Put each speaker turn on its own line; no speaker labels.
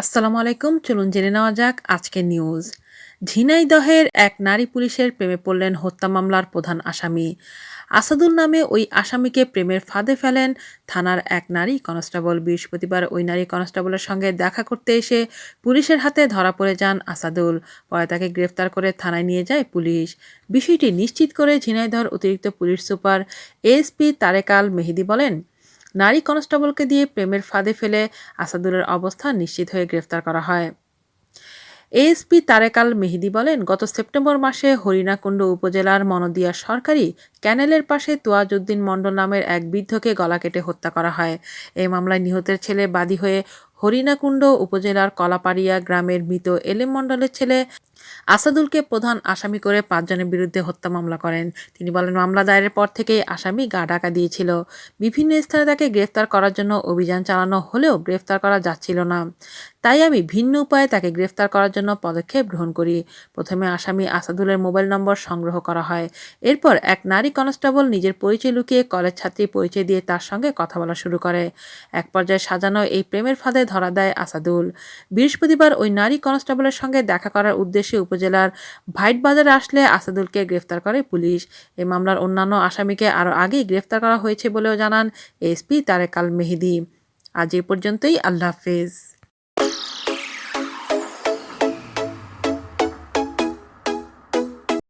আসসালামু আলাইকুম, চলুন জেনে নেওয়া যাক আজকের নিউজ। ঝিনাইদহের এক নারী পুলিশের প্রেমে পড়লেন হত্যা মামলার প্রধান আসামি। আসাদুল নামে ওই আসামিকে প্রেমের ফাঁদে ফেলেন থানার এক নারী। কনস্টেবল বৃহস্পতিবার ওই নারী কনস্টেবলের সঙ্গে দেখা করতে এসে পুলিশের হাতে ধরা পড়ে যান আসাদুল। পরে তাকে গ্রেফতার করে থানায় নিয়ে যায় পুলিশ। বিষয়টি নিশ্চিত করে ঝিনাইদহ অতিরিক্ত police super SP Tarekal Mehedi বলেন নারী কনস্টেবলকে দিয়ে প্রেমের ফাঁদে ফেলে আসাদুলের অবস্থা নিশ্চিত হয়ে গ্রেফতার করা হয়। এএসপি তারেকাল মেহেদি বলেন, গত সেপ্টেম্বর মাসে হরিণাকুণ্ড উপজেলার মনদিয়া সরকারি ক্যানেলের পাশে তোয়াজুদ্দিন মণ্ডল নামের এক বৃদ্ধকে গলা কেটে হত্যা করা হয়। এই মামলায় নিহতের ছেলে বাদী হয়ে হরিণাকুণ্ড উপজেলার কলাপাড়িয়া গ্রামের মৃত এলেম মণ্ডলের ছেলে আসাদুলকে প্রধান আসামি করে পাঁচজনের বিরুদ্ধে হত্যা মামলা করেন। তিনি বলেন, মামলা দায়েরের পর থেকেই আসামি গা ডাকা দিয়েছিল। বিভিন্ন স্থানে তাকে গ্রেফতার করার জন্য অভিযান চালানো হলেও গ্রেফতার করা যাচ্ছিল না। তাই আমি ভিন্ন উপায়ে তাকে গ্রেফতার করার জন্য পদক্ষেপ গ্রহণ করি। প্রথমে আসামি আসাদুলের মোবাইল নম্বর সংগ্রহ করা হয়। এরপর এক নারী কনস্টেবল নিজের পরিচয় লুকিয়ে কলেজ ছাত্রী পরিচয় দিয়ে তার সঙ্গে কথা বলা শুরু করে। এক পর্যায়ে সাজানো এই প্রেমের ফাঁদে ধরা দেয় আসাদুল। বৃহস্পতিবার ওই নারী কনস্টেবলের সঙ্গে দেখা করার উদ্দেশ্যে উপজেলার ভাইট বাজারে আসলে আসাদুলকে গ্রেফতার করে পুলিশ। এই মামলার অন্যান্য আসামিকে আরও আগেই গ্রেফতার করা হয়েছে বলেও জানান এসপি তারেকাল মেহেদি আজ এ পর্যন্তই, আল্লাহ হাফেজ।